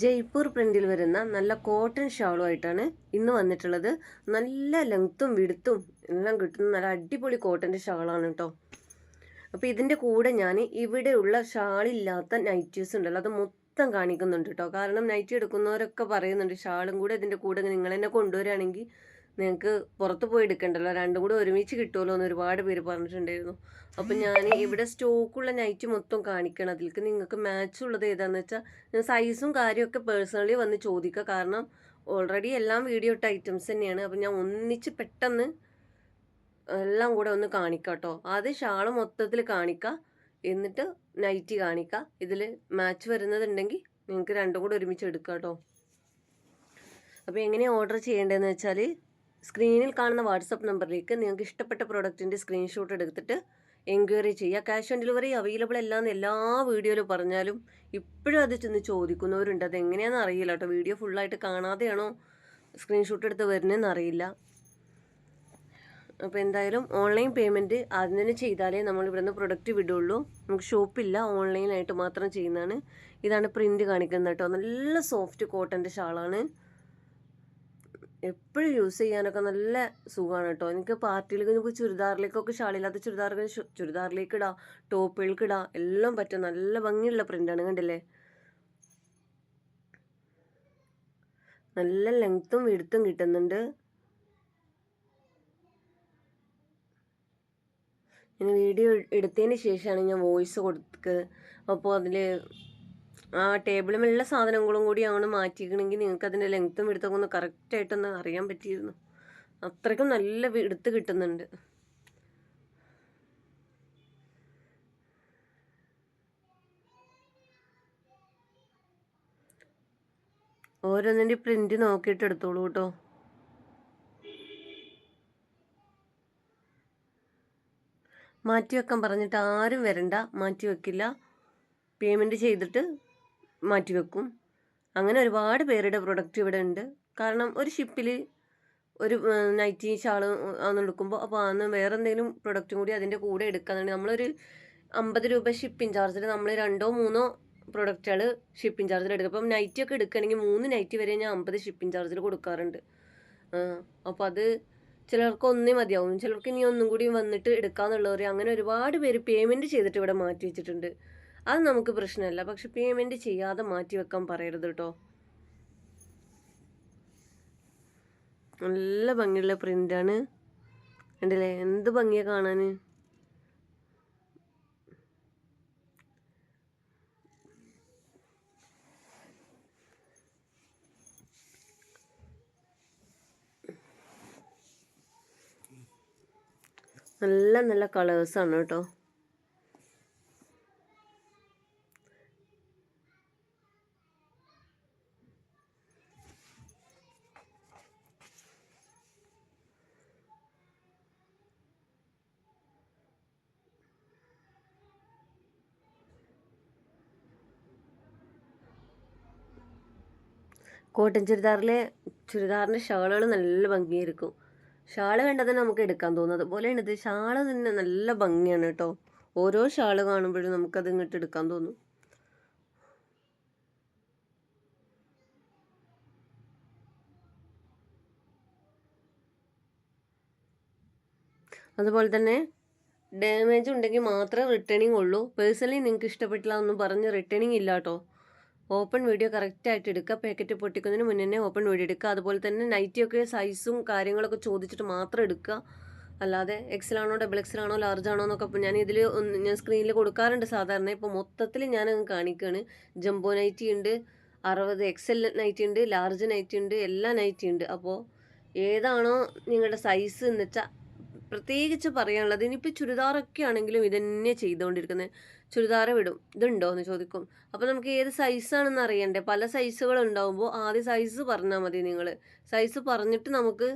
ജയ്പൂർ പ്രിന്റിൽ വരുന്ന നല്ല കോട്ടൺ ഷാളുമായിട്ടാണ് ഇന്ന് വന്നിട്ടുള്ളത്. നല്ല ലെങ്ത്തും വിടുത്തും എല്ലാം കിട്ടുന്ന നല്ല അടിപൊളി കോട്ടന്റെ ഷാളാണ് കേട്ടോ അപ്പോൾ ഇതിന്റെ കൂടെ ഞാൻ ഇവിടെയുള്ള ഷാളില്ലാത്ത നൈറ്റീസ് ഉണ്ടല്ലോ അത് മൊത്തം കാണിക്കുന്നുണ്ട് കേട്ടോ കാരണം നൈറ്റി എടുക്കുന്നവരൊക്കെ പറയുന്നുണ്ട് ഷാളും കൂടെ ഇതിന്റെ കൂടെ നിങ്ങൾ തന്നെ കൊണ്ടുവരികയാണെങ്കിൽ നിങ്ങൾക്ക് പുറത്ത് പോയി എടുക്കണ്ടല്ലോ? രണ്ടും കൂടെ ഒരുമിച്ച് കിട്ടുമല്ലോ എന്ന് ഒരുപാട് പേര് പറഞ്ഞിട്ടുണ്ടായിരുന്നു. അപ്പം ഞാൻ ഇവിടെ സ്റ്റോക്കുള്ള നൈറ്റ് മൊത്തം കാണിക്കണം. അതിലേക്ക് നിങ്ങൾക്ക് മാച്ച് ഉള്ളത് ഏതാണെന്ന് വെച്ചാൽ സൈസും കാര്യമൊക്കെ പേഴ്സണലി വന്ന് ചോദിക്കുക കാരണം ഓൾറെഡി എല്ലാം വീഡിയോ ഇട്ട ഐറ്റംസ് തന്നെയാണ്. അപ്പം ഞാൻ ഒന്നിച്ച് പെട്ടെന്ന് എല്ലാം കൂടെ ഒന്ന് കാണിക്കാം കേട്ടോ ആദ്യം ഷാൾ മൊത്തത്തിൽ കാണിക്കുക എന്നിട്ട് നൈറ്റി കാണിക്കുക ഇതിൽ മാച്ച് വരുന്നതുണ്ടെങ്കിൽ നിങ്ങൾക്ക് രണ്ടും കൂടെ ഒരുമിച്ച് എടുക്കാം കേട്ടോ അപ്പോൾ എങ്ങനെയാണ് ഓർഡർ ചെയ്യേണ്ടതെന്ന് വെച്ചാൽ സ്ക്രീനിൽ കാണുന്ന വാട്സപ്പ് നമ്പറിലേക്ക് നിങ്ങൾക്ക് ഇഷ്ടപ്പെട്ട പ്രോഡക്റ്റിന്റെ സ്ക്രീൻഷോട്ട് എടുത്തിട്ട് എൻക്വയറി ചെയ്യുക. ക്യാഷ് ഓൺ ഡെലിവറി അവൈലബിൾ അല്ലാന്ന് എല്ലാ വീഡിയോയിലും പറഞ്ഞാലും ഇപ്പോഴും അത് ചെന്ന് ചോദിക്കുന്നവരുണ്ട്. അത് എങ്ങനെയാണെന്ന് അറിയില്ല കേട്ടോ. വീഡിയോ ഫുള്ളായിട്ട് കാണാതെയാണോ സ്ക്രീൻഷോട്ട് എടുത്ത് വരുന്നതെന്ന് അറിയില്ല. അപ്പോൾ എന്തായാലും ഓൺലൈൻ പേയ്മെന്റ് ആദ്യം തന്നെ ചെയ്താലേ നമ്മൾ ഇവിടുന്ന് പ്രൊഡക്റ്റ് വിടുള്ളൂ. നമുക്ക് ഷോപ്പില്ല ഓൺലൈനായിട്ട് മാത്രം ചെയ്യുന്നതാണ്. ഇതാണ് പ്രിന്റ് കാണിക്കുന്നത് കേട്ടോ. നല്ല സോഫ്റ്റ് കോട്ടന്റെ ഷാളാണ്. എപ്പോഴും യൂസ് ചെയ്യാനൊക്കെ നല്ല സുഖമാണ് കേട്ടോ എനിക്ക് പാർട്ടിയിലേക്ക് നമുക്ക് ചുരിദാറിലേക്കൊക്കെ ഷാളില്ലാത്ത ചുരിദാറൊക്കെ ചുരിദാറിലേക്ക് ഇടാം ടോപ്പുകൾക്ക് ഇടാം എല്ലാം പറ്റും. നല്ല ഭംഗിയുള്ള പ്രിന്റാണ് കണ്ടില്ലേ? നല്ല ലെങ്ത്തും വിടുത്തും കിട്ടുന്നുണ്ട്. ഞാൻ വീഡിയോ എടുത്തതിന് ശേഷമാണ് ഞാൻ വോയിസ് കൊടുക്കുക അപ്പോൾ അതിൽ ആ ടേബിളുമുള്ള സാധനങ്ങളും കൂടി അങ്ങോട്ട് മാറ്റിക്കണമെങ്കിൽ നിങ്ങൾക്ക് അതിന്റെ ലെങ്ത്തും എടുത്തൊക്കെ ഒന്ന് കറക്റ്റായിട്ടൊന്ന് അറിയാൻ പറ്റിയിരുന്നു. അത്രയ്ക്കും നല്ല എടുത്ത് കിട്ടുന്നുണ്ട്. ഓരോന്നിന്റെ പ്രിന്റ് നോക്കിയിട്ട് എടുത്തോളൂ കേട്ടോ. മാറ്റി വെക്കാൻ പറഞ്ഞിട്ട് ആരും വരണ്ട മാറ്റി വെക്കില്ല പേയ്മെന്റ് ചെയ്തിട്ട് മാറ്റി വെക്കും അങ്ങനെ ഒരുപാട് പേരുടെ പ്രൊഡക്റ്റ് ഇവിടെ ഉണ്ട് കാരണം ഒരു ഷിപ്പിൽ ഒരു നൈറ്റി ഷാൾ ആന്ന് എടുക്കുമ്പോൾ അപ്പോൾ അന്ന് വേറെ എന്തെങ്കിലും പ്രൊഡക്റ്റും കൂടി അതിന്റെ കൂടെ എടുക്കാന്നുണ്ടെങ്കിൽ നമ്മളൊരു അമ്പത് രൂപ ഷിപ്പിംഗ് ചാർജിൽ നമ്മൾ രണ്ടോ മൂന്നോ പ്രൊഡക്റ്റുകൾ ഷിപ്പിംഗ് ചാർജിൽ എടുക്കും. അപ്പം നൈറ്റി ഒക്കെ എടുക്കുകയാണെങ്കിൽ മൂന്ന് നൈറ്റി വരെ ഞാൻ അമ്പത് ഷിപ്പിംഗ് ചാർജിൽ കൊടുക്കാറുണ്ട്. അപ്പോൾ അത് ചിലർക്ക് ഒന്നേ മതിയാവും. ചിലർക്ക് ഇനി ഒന്നും കൂടി വന്നിട്ട് എടുക്കാന്നുള്ളവർ അങ്ങനെ ഒരുപാട് പേര് പേയ്മെന്റ് ചെയ്തിട്ട് ഇവിടെ മാറ്റി വെച്ചിട്ടുണ്ട്. അത് നമുക്ക് പ്രശ്നമല്ല പക്ഷെ പേയ്മെന്റ് ചെയ്യാതെ മാറ്റി വെക്കാൻ പറയരുത് കേട്ടോ നല്ല ഭംഗിയുള്ള പ്രിന്റാണ് ഉണ്ടല്ലേ എന്ത് ഭംഗിയാണ് കാണാൻ നല്ല നല്ല കളേഴ്സാണ് കേട്ടോ കോട്ടൺ ചുരിദാറിലെ ചുരിദാറിന്റെ ഷാളുകൾ നല്ല ഭംഗിയായിരിക്കും. ഷാൾ കണ്ടാൽ തന്നെ നമുക്ക് എടുക്കാൻ തോന്നും. അതുപോലെയാണ് ഇത് ഷാൾ തന്നെ നല്ല ഭംഗിയാണ് കേട്ടോ. ഓരോ ഷാൾ കാണുമ്പോഴും നമുക്കത് ഇങ്ങോട്ട് എടുക്കാൻ തോന്നും. അതുപോലെ തന്നെ ഡാമേജ് ഉണ്ടെങ്കിൽ മാത്രമേ റിട്ടേണിംഗ് ഉള്ളൂ. പേഴ്സണലി നിങ്ങൾക്ക് ഇഷ്ടപ്പെട്ടില്ല എന്ന് പറഞ്ഞ് റിട്ടേണിംഗ് ഇല്ല കേട്ടോ. ഓപ്പൺ വീഡിയോ കറക്റ്റായിട്ട് എടുക്കുക. പാക്കറ്റ് പൊട്ടിക്കുന്നതിന് മുന്നേ തന്നെ ഓപ്പൺ വീഡിയോ എടുക്കുക. അതുപോലെ തന്നെ നൈറ്റിയൊക്കെ സൈസും കാര്യങ്ങളൊക്കെ ചോദിച്ചിട്ട് മാത്രം എടുക്കുക. അല്ലാതെ എക്സലാണോ ഡബിൾ എക്സലാണോ ലാർജ് ആണോ എന്നൊക്കെ ഞാൻ ഇതിൽ ഞാൻ സ്ക്രീനിൽ കൊടുക്കാറുണ്ട് സാധാരണ. ഇപ്പോൾ മൊത്തത്തിൽ ഞാൻ കാണിക്കുകയാണ് ജംബോ നൈറ്റി ഉണ്ട് അറുപത് എക്സൽ നൈറ്റി ഉണ്ട് ലാർജ് നൈറ്റി ഉണ്ട് എല്ലാ നൈറ്റി ഉണ്ട്. അപ്പോൾ ഏതാണോ നിങ്ങളുടെ സൈസ് എന്ന് വെച്ചാൽ പ്രത്യേകിച്ച് പറയാനുള്ളത് ഇനിയിപ്പോൾ ചുരിദാറൊക്കെ ആണെങ്കിലും ഇതന്നെ ചെയ്തുകൊണ്ടിരിക്കുന്നത് ചുരിദാർ വിടും. ഇതുണ്ടോ എന്ന് ചോദിക്കും. അപ്പോൾ നമുക്ക് ഏത് സൈസാണെന്ന് അറിയണ്ടേ? പല സൈസുകൾ ഉണ്ടാകുമ്പോൾ ആദ്യം സൈസ് പറഞ്ഞാൽ മതി നിങ്ങൾ സൈസ് പറഞ്ഞിട്ട് നമുക്ക്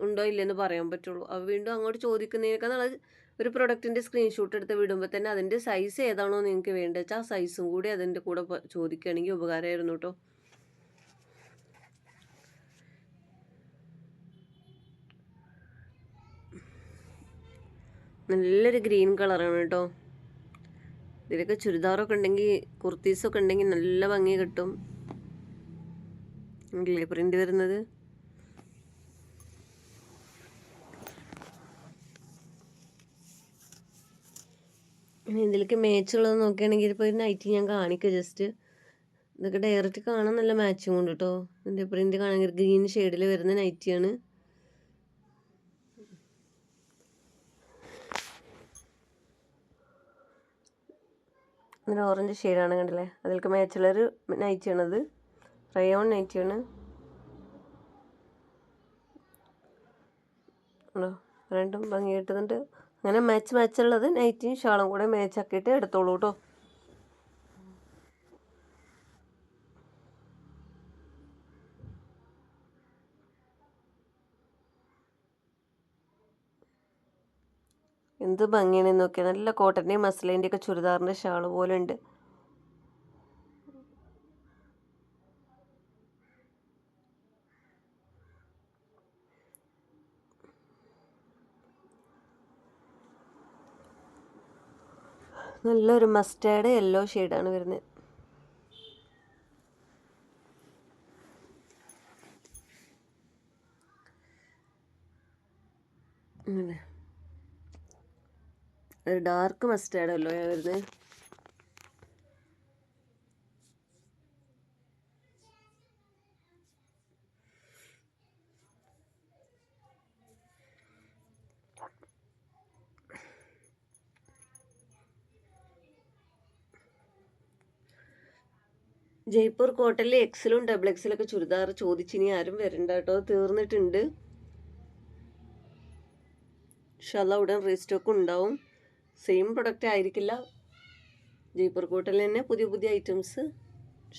ഉണ്ടോ ഇല്ലെന്ന് പറയാൻ പറ്റുള്ളൂ. അപ്പോൾ വീണ്ടും അങ്ങോട്ട് ചോദിക്കുന്നതിനേക്കാൾ നമ്മൾ ഒരു പ്രൊഡക്റ്റിന്റെ സ്ക്രീൻഷോട്ട് എടുത്ത് വിടുമ്പോൾ തന്നെ അതിന്റെ സൈസ് ഏതാണോ നിങ്ങൾക്ക് വേണ്ടത് വെച്ചാൽ ആ സൈസും കൂടി അതിന്റെ കൂടെ ചോദിക്കുകയാണെങ്കിൽ ഉപകാരമായിരുന്നു കേട്ടോ. നല്ലൊരു ഗ്രീൻ കളറാണ് കേട്ടോ. ഇതിലൊക്കെ ചുരിദാറൊക്കെ ഉണ്ടെങ്കിൽ കുർത്തീസൊക്കെ ഉണ്ടെങ്കിൽ നല്ല ഭംഗി കിട്ടും. ഇല്ലേ പ്രിന്റ് വരുന്നത്? ഇതിലേക്ക് മാച്ചുള്ളത് നോക്കുകയാണെങ്കിൽ ഇപ്പോൾ ഒരു നൈറ്റി ഞാൻ കാണിക്കാം ജസ്റ്റ് ഇതൊക്കെ ഡയറക്റ്റ് കാണാൻ നല്ല മാച്ചും ഉണ്ട് കേട്ടോ ഇതിന്റെ പ്രിന്റ് കാണാൻ ഗ്രീൻ ഷെയ്ഡിൽ വരുന്ന നൈറ്റിയാണ് ഇങ്ങനെ ഓറഞ്ച് ഷെയ്ഡാണ് കണ്ടില്ലേ? അതിലേക്ക് മാച്ചുള്ളൊരു നൈറ്റിയാണത് റയോൺ നൈറ്റിയാണ് രണ്ടും ഭംഗി കിട്ടുന്നുണ്ട് അങ്ങനെ മാച്ച് മാച്ചുള്ളത് നൈറ്റിയും ഷാളും കൂടെ മാച്ചാക്കിയിട്ട് എടുത്തോളൂ കേട്ടോ എന്ത് ഭംഗിയാണ് നോക്കിയാൽ നല്ല കോട്ടന്റെയും മസ്ലിന്റെയും ഒക്കെ ചുരിദാറിന്റെ ഷാൾ പോലെ ഉണ്ട് നല്ലൊരു മസ്റ്റാർഡ് യെല്ലോ ഷെയ്ഡാണ് വരുന്നത് അങ്ങനെ ഒരു ഡാർക്ക് മസ്റ്റേർഡ് അല്ലോ വരുന്നത് ജയ്പൂർ കോട്ടലിൽ എക്സിലും ഡബിൾ എക്സലൊക്കെ ചുരിദാർ ചോദിച്ചിനി ആരും വരണ്ട കേട്ടോ. തീർന്നിട്ടുണ്ട്. ഷല്ല ഉടൻ റീസ്റ്റോക്ക് ഉണ്ടാവും. സെയിം പ്രൊഡക്റ്റ് ആയിരിക്കില്ല. ജയ്പൂർ കോട്ടണിൽ തന്നെ പുതിയ പുതിയ ഐറ്റംസ്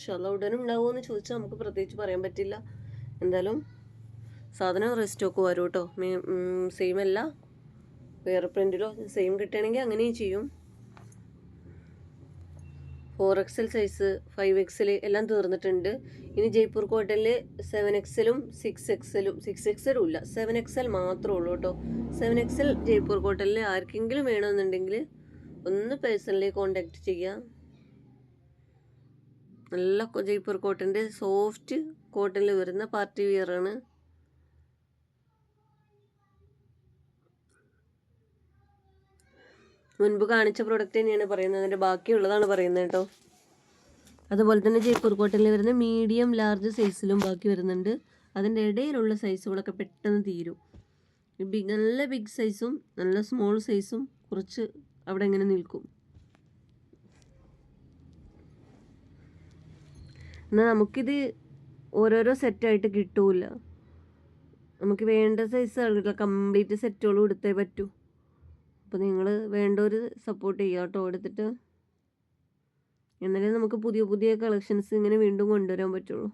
ഷല്ല ഉടനും ഉണ്ടാവുമോ എന്ന് ചോദിച്ചാൽ നമുക്ക് പ്രത്യേകിച്ച് പറയാൻ പറ്റില്ല. എന്തായാലും സാധനം റെസ്റ്റോക്ക് വരും കേട്ടോ സെയിം അല്ല. വേറെ പ്രിന്റിലോ സെയിം കിട്ടുകയാണെങ്കിൽ അങ്ങനെയും ചെയ്യും. Four XL size five XL എല്ലാം തീർന്നിട്ടുണ്ട്. ഇനി ജയ്പൂർ കോട്ടലിൽ സെവൻ എക്സലും സിക്സ് എക്സലും സിക്സ് എക്സലും ഇല്ല. സെവൻ എക്സൽ മാത്രമേ ഉള്ളൂ കേട്ടോ സെവൻ എക്സൽ ജയ്പൂർ കോട്ടലിൽ ആർക്കെങ്കിലും വേണമെന്നുണ്ടെങ്കിൽ ഒന്ന് പേഴ്സണലി കോണ്ടാക്ട് ചെയ്യാം. നല്ല ജയ്പൂർ കോട്ടന്റെ സോഫ്റ്റ് കോട്ടനിൽ വരുന്ന പാർട്ടി വിയർ മുൻപ് കാണിച്ച പ്രൊഡക്റ്റ് തന്നെയാണ് പറയുന്നത്. അതിന്റെ ബാക്കിയുള്ളതാണ് പറയുന്നത് കേട്ടോ. അതുപോലെ തന്നെ ജയ്പൂർ കോട്ടണിൽ വരുന്ന മീഡിയം ലാർജ് സൈസിലും ബാക്കി വരുന്നുണ്ട്. അതിന്റെ ഇടയിലുള്ള സൈസുകളൊക്കെ പെട്ടെന്ന് തീരും. ബിഗ് നല്ല ബിഗ് സൈസും നല്ല സ്മോൾ സൈസും കുറച്ച് അവിടെ ഇങ്ങനെ നിൽക്കും. എന്നാൽ നമുക്കിത് ഓരോരോ സെറ്റായിട്ട് കിട്ടൂല. നമുക്ക് വേണ്ട സൈസ് കംപ്ലീറ്റ് സെറ്റുകളും എടുത്തേ പറ്റൂ. അപ്പോൾ നിങ്ങൾ വേണ്ടവർ സപ്പോർട്ട് ചെയ്യുക കേട്ടോ എടുത്തിട്ട് എന്നാലേ നമുക്ക് പുതിയ പുതിയ കളക്ഷൻസ് ഇങ്ങനെ വീണ്ടും കൊണ്ടുവരാൻ പറ്റുള്ളൂ.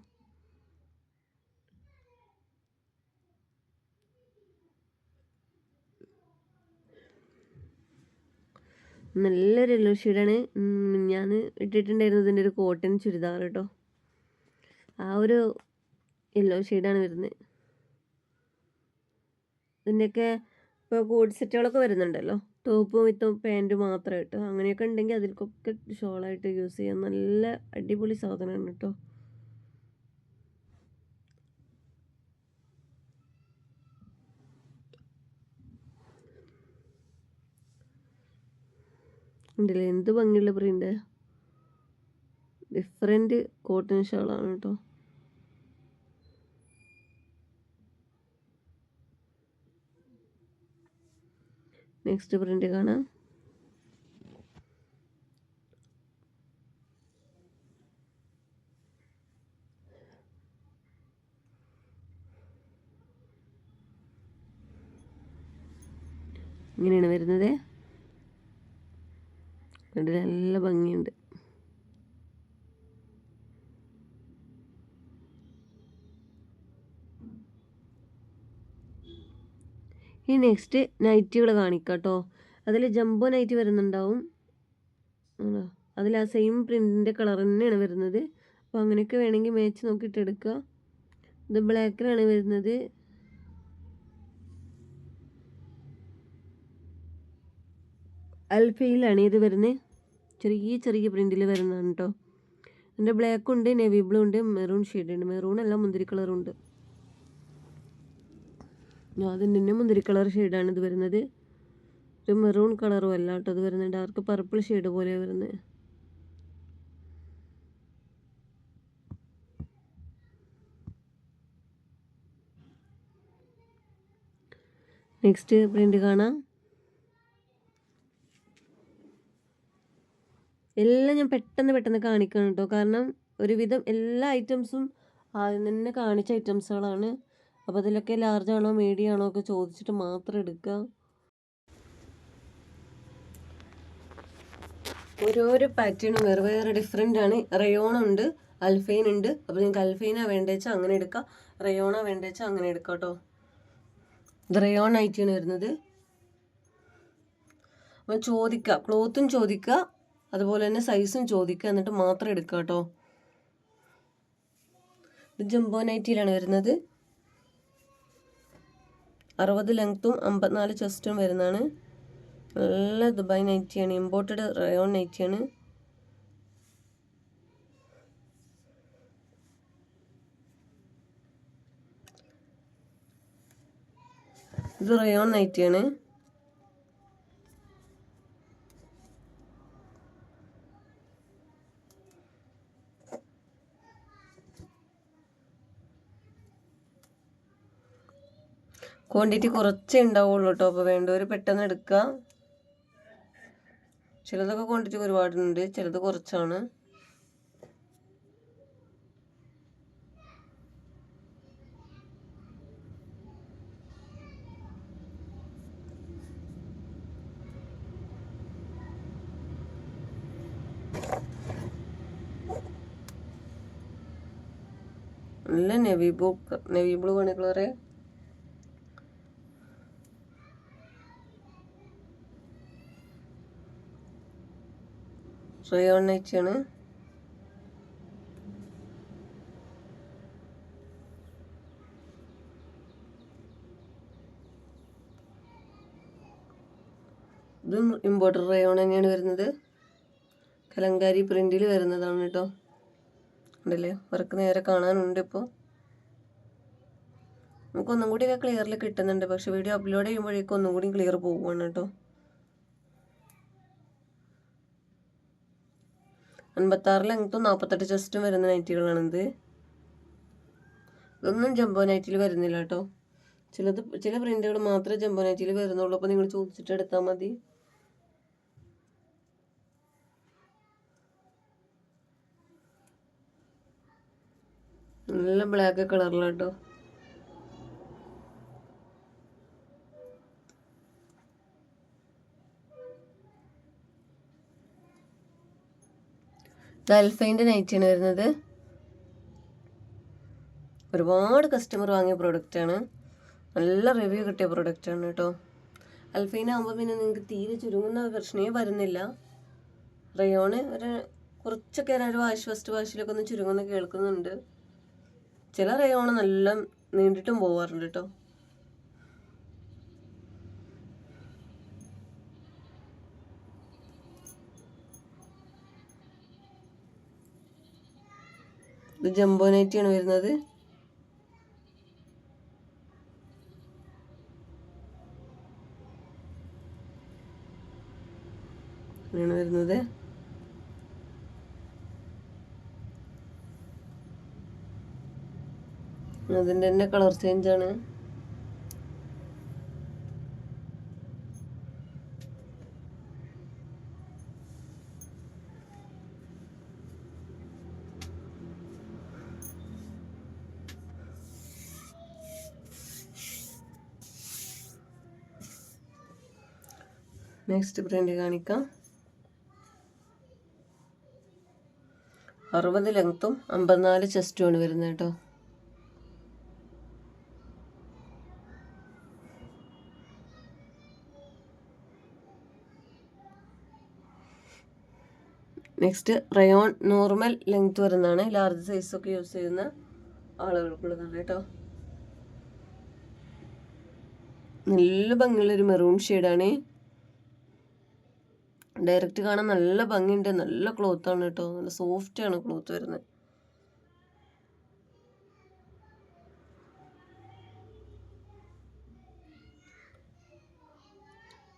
നല്ലൊരു യെല്ലോ ഷെയ്ഡാണ് ഞാൻ ഇട്ടിട്ടുണ്ടായിരുന്നത് ഇതിന്റെ ഒരു കോട്ടൺ ചുരിദാർ കേട്ടോ ആ ഒരു യെല്ലോ ഷെയ്ഡാണ് വരുന്നത്. ഇതിന്റെയൊക്കെ ഇപ്പോൾ കോഡ് സെറ്റുകളൊക്കെ വരുന്നുണ്ടല്ലോ. ടോപ്പും വിത്തും പാന്റും മാത്രമായിട്ട് അങ്ങനെയൊക്കെ ഉണ്ടെങ്കിൽ അതിൽക്കൊക്കെ ഷോളായിട്ട് യൂസ് ചെയ്യാം. നല്ല അടിപൊളി സാധനമാണ് കേട്ടോ. ഉണ്ടല്ലേ? എന്ത് ഭംഗിയുള്ള പ്രിന്റ് ഡിഫറെന്റ് കോട്ടൺ ഷോളാണ് കേട്ടോ. നെക്സ്റ്റ് പ്രിന്റ് കാണാം. ഇങ്ങനെയാണ് വരുന്നത്. നല്ല ഭംഗിയുണ്ട്. ഈ നെക്സ്റ്റ് നൈറ്റികൾ കാണിക്കാം കേട്ടോ അതിൽ ജംബോ നൈറ്റ് വരുന്നുണ്ടാവും അതിൽ ആ സെയിം പ്രിന്റിന്റെ കളർ തന്നെയാണ് വരുന്നത്. അപ്പോൾ അങ്ങനെയൊക്കെ വേണമെങ്കിൽ മാച്ച് നോക്കിയിട്ട് എടുക്കുക ഇത് ബ്ലാക്കിലാണ് വരുന്നത്. അൽഫയിലാണ് ഇത് വരുന്നത്. ചെറിയ ചെറിയ പ്രിന്റിൽ വരുന്നതാണ് കേട്ടോ ഇതിന്റെ ബ്ലാക്ക് ഉണ്ട് നെവി ബ്ലൂ ഉണ്ട് മെറൂൺ ഷെയ്ഡ് ഉണ്ട്. മെറൂൺ എല്ലാം മുന്തിരി കളറുണ്ട് അതിന്റെ തന്നെ മുന്തിരി കളർ ഷെയ്ഡാണ് ഇത് വരുന്നത്. ഒരു മെറൂൺ കളറും അല്ല കേട്ടോ ഇത് വരുന്നത്. ഡാർക്ക് പർപ്പിൾ ഷെയ്ഡ് പോലെയാണ് വരുന്നത്. നെക്സ്റ്റ് പ്രിന്റ് കാണാം. എല്ലാം ഞാൻ പെട്ടെന്ന് പെട്ടെന്ന് കാണിക്കണം കേട്ടോ. കാരണം ഒരുവിധം എല്ലാ ഐറ്റംസും ആദ്യം തന്നെ കാണിച്ച ഐറ്റംസുകളാണ്. അപ്പോൾ ഇതിലൊക്കെ ലാർജ് ആണോ മീഡിയം ആണോ ഒക്കെ ചോദിച്ചിട്ട് മാത്രം എടുക്കുക ഓരോരോ പാറ്റേണും വേറെ വേറെ ഡിഫറെന്റ് ആണ്. റയോൺ ഉണ്ട് അൽഫൈൻ ഉണ്ട്. അപ്പോൾ നിങ്ങൾക്ക് അൽഫൈനാണ് വേണ്ടത് വെച്ചാൽ അങ്ങനെ എടുക്കാം. റയോണാണ് വേണ്ടത് വെച്ചാൽ അങ്ങനെ എടുക്കാം കേട്ടോ. ഇത് റയോൺ ആയിട്ടാണ് വരുന്നത്. അപ്പം ചോദിക്കുക ക്ലോത്തും ചോദിക്കുക അതുപോലെ തന്നെ സൈസും ചോദിക്കുക എന്നിട്ട് മാത്രം എടുക്കുക കേട്ടോ. ഇത് ജംബോ നൈറ്റിയിലാണ് വരുന്നത്. അറുപത് ലെങ്ത്തും അമ്പത്തിനാല് ചെസ്റ്റും വരുന്നതാണ്. നല്ല ദുബായ് നൈറ്റിയാണ് ഇമ്പോർട്ടഡ് റയോൺ നൈറ്റിയാണ് ഇത് റയോൺ നൈറ്റിയാണ് ക്വാണ്ടിറ്റി കുറച്ചേ ഉണ്ടാവുള്ളൂ കേട്ടോ അപ്പോൾ വേണ്ടവർ പെട്ടെന്ന് എടുക്കുക ചിലതൊക്കെ ക്വാണ്ടിറ്റി ഒരുപാടുണ്ട്. ചിലത് കുറച്ചാണ്. നെവി ബ്ലൂ നെവി ബ്ലൂ ആണ് കളറ് റയോൺ വെച്ചാണ് ഇതും ഇമ്പോർട്ടർ റയോൺ തന്നെയാണ് വരുന്നത്. കലങ്കാരി പ്രിന്റിൽ വരുന്നതാണ് കേട്ടോ ഉണ്ടല്ലേ വർക്ക് നേരെ കാണാനുണ്ട് ഇപ്പോൾ നമുക്കൊന്നും കൂടി ഒക്കെ ക്ലിയറിൽ കിട്ടുന്നുണ്ട്. പക്ഷെ വീഡിയോ അപ്ലോഡ് ചെയ്യുമ്പോഴേക്കും ഒന്നും കൂടി ക്ലിയർ പോവുകയാണ് കേട്ടോ അൻപത്താറ് ലെങ്ത്തും നാൽപ്പത്തെട്ട് ചെസ്റ്റും വരുന്ന നൈറ്റികളാണിത്. ഇതൊന്നും ജംബോ നൈറ്റിൽ വരുന്നില്ല കേട്ടോ. ചിലത് ചില പ്രിന്റുകൾ മാത്രമേ ജംബോ നൈറ്റിൽ വരുന്നുള്ളൂ. അപ്പോൾ നിങ്ങൾ ചോദിച്ചിട്ട് എടുത്താൽ മതി. നല്ല ബ്ലാക്ക് കളറിലാട്ടോ ഇത് അൽഫൈന്റെ നൈറ്റിയാണ് വരുന്നത്. ഒരുപാട് കസ്റ്റമർ വാങ്ങിയ പ്രൊഡക്റ്റാണ് നല്ല റിവ്യൂ കിട്ടിയ പ്രൊഡക്റ്റാണ് കേട്ടോ. അൽഫൈൻ ആകുമ്പോൾ പിന്നെ നിങ്ങൾക്ക് തീരെ ചുരുങ്ങുന്ന പ്രശ്നമേ വരുന്നില്ല. റയോണ് ഒരു കുറച്ചൊക്കെ ഒരു വാഷ് ഫസ്റ്റ് വാഷിലൊക്കെ ഒന്ന് ചുരുങ്ങുന്ന കേൾക്കുന്നുണ്ട്. ചില റയോണ് നല്ല നീണ്ടിട്ടും പോവാറുണ്ട് കേട്ടോ. ഇത് ജംബോ ആണ് വരുന്നത്. അങ്ങനെയാണ് വരുന്നത്. അതിന്റെ തന്നെ കളർ ചേഞ്ച് നെക്സ്റ്റ് പ്രിന്റ് കാണിക്കാം. അറുപത് ലെങ്ത്തും അമ്പത്തിനാല് ചെസ്റ്റുമാണ് വരുന്നത് കേട്ടോ. നെക്സ്റ്റ് റയോൺ നോർമൽ ലെങ്ത് വരുന്നതാണ്. ലാർജ് സൈസൊക്കെ യൂസ് ചെയ്യുന്ന ആളുകൾക്കുള്ളതാണ് കേട്ടോ. നല്ല ഭംഗിയുള്ളൊരു മെറൂൺ ഷെയ്ഡാണ് ഡയറക്റ്റ് കാണാൻ നല്ല ഭംഗിയുണ്ട്. നല്ല ക്ലോത്ത് ആണ് കേട്ടോ. നല്ല സോഫ്റ്റ് ആണ് ക്ലോത്ത് വരുന്നത്.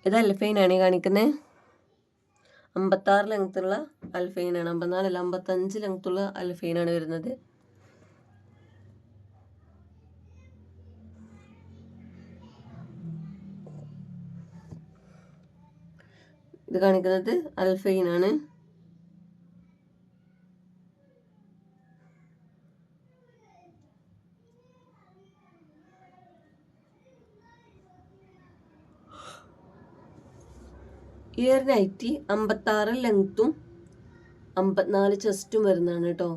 ഇത് അൽഫൈനാണ് കാണിക്കുന്നത് അമ്പത്താറ് ലെങ്ത്തുള്ള അൽഫൈനാണ് അമ്പത്തിനാലല്ല അമ്പത്തഞ്ച് ലെങ്ത്തുള്ള ആണ് വരുന്നത്. ഇത് കാണിക്കുന്നത് അൽഫൈൻ ആണ്. ഒരു നൈറ്റി അമ്പത്താറ് ലെങ്ത്തും അമ്പത്തിനാല് ചെസ്റ്റും വരുന്നതാണ് കേട്ടോ.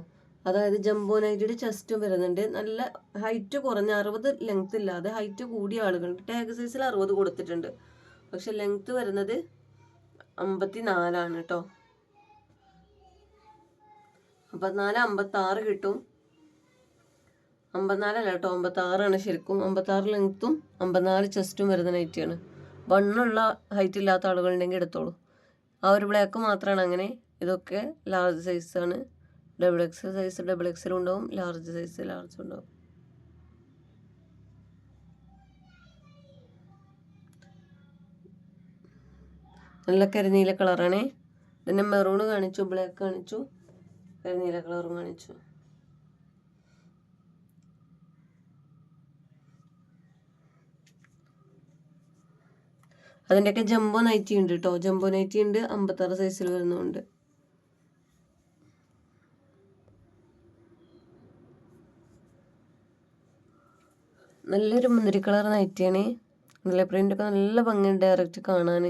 അതായത് ജംബോ നൈറ്റിയുടെ ചെസ്റ്റും വരുന്നുണ്ട്. നല്ല ഹൈറ്റ് കുറഞ്ഞ അറുപത് ലെങ്ത് ഇല്ലാതെ ഹൈറ്റ് കൂടിയ ആളുകൾ ടാഗ് സൈസിൽ അറുപത് കൊടുത്തിട്ടുണ്ട്. പക്ഷെ ലെങ്ത് വരുന്നത് അമ്പത്തി നാലാണ് കേട്ടോ അമ്പത്തിനാല് അമ്പത്താറ് കിട്ടും. അമ്പത്തിനാലല്ല കേട്ടോ അമ്പത്താറാണ് ശരിക്കും. അമ്പത്താറ് ലെങ്ത്തും അമ്പത്തിനാല് ചെസ്റ്റും വരുന്ന നൈറ്റിയാണ് വണ്ണുള്ള ഹൈറ്റ് ഇല്ലാത്ത ആളുകളുണ്ടെങ്കിൽ എടുത്തോളൂ. ആ ഒരു ബ്ലാക്ക് മാത്രമാണ് അങ്ങനെ. ഇതൊക്കെ ലാർജ് സൈസാണ് double X size double XL ഉണ്ടാവും. ലാർജ് സൈസ് ലാർജ് ഉണ്ടാവും. നല്ല കരിനീല കളറാണേ. പിന്നെ മെറൂൺ കാണിച്ചു ബ്ലാക്ക് കാണിച്ചു കരിനീല കളറും കാണിച്ചു. അതിന്റെയൊക്കെ ജംബോ നൈറ്റി ഉണ്ട് കേട്ടോ ജംബോ നൈറ്റി ഉണ്ട് അമ്പത്താറ് സൈസിൽ വരുന്നുണ്ട് നല്ലൊരു മുന്തിരി കളർ നൈറ്റിയാണ് നല്ല പ്രിന്റൊക്കെ നല്ല ഭംഗിയുണ്ട് ഡയറക്റ്റ് കാണാൻ.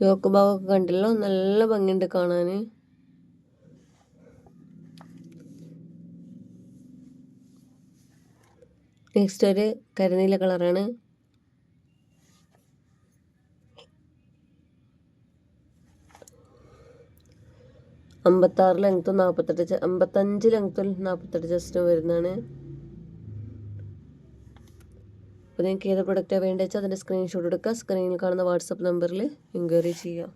യോക്ക് ഭാഗമൊക്കെ കണ്ടല്ലോ. നല്ല ഭംഗിയുണ്ട് കാണാൻ നെക്സ്റ്റ് ഒരു കരിനീല കളറാണ്. അമ്പത്താറ് ലെങ്ത്തും നാൽപ്പത്തെട്ട് അമ്പത്തഞ്ച് ലെങ്ത്തും നാൽപ്പത്തെട്ട് ജസ്റ്റും വരുന്നതാണ്. അപ്പോൾ നിങ്ങൾക്ക് ഏത് പ്രൊഡക്റ്റാണ് വേണ്ടത് വെച്ചാൽ അതിന്റെ സ്ക്രീൻഷോട്ട് എടുക്കുക. സ്ക്രീനിൽ കാണുന്ന വാട്സപ്പ് നമ്പറിൽ എൻക്വയറി ചെയ്യുക.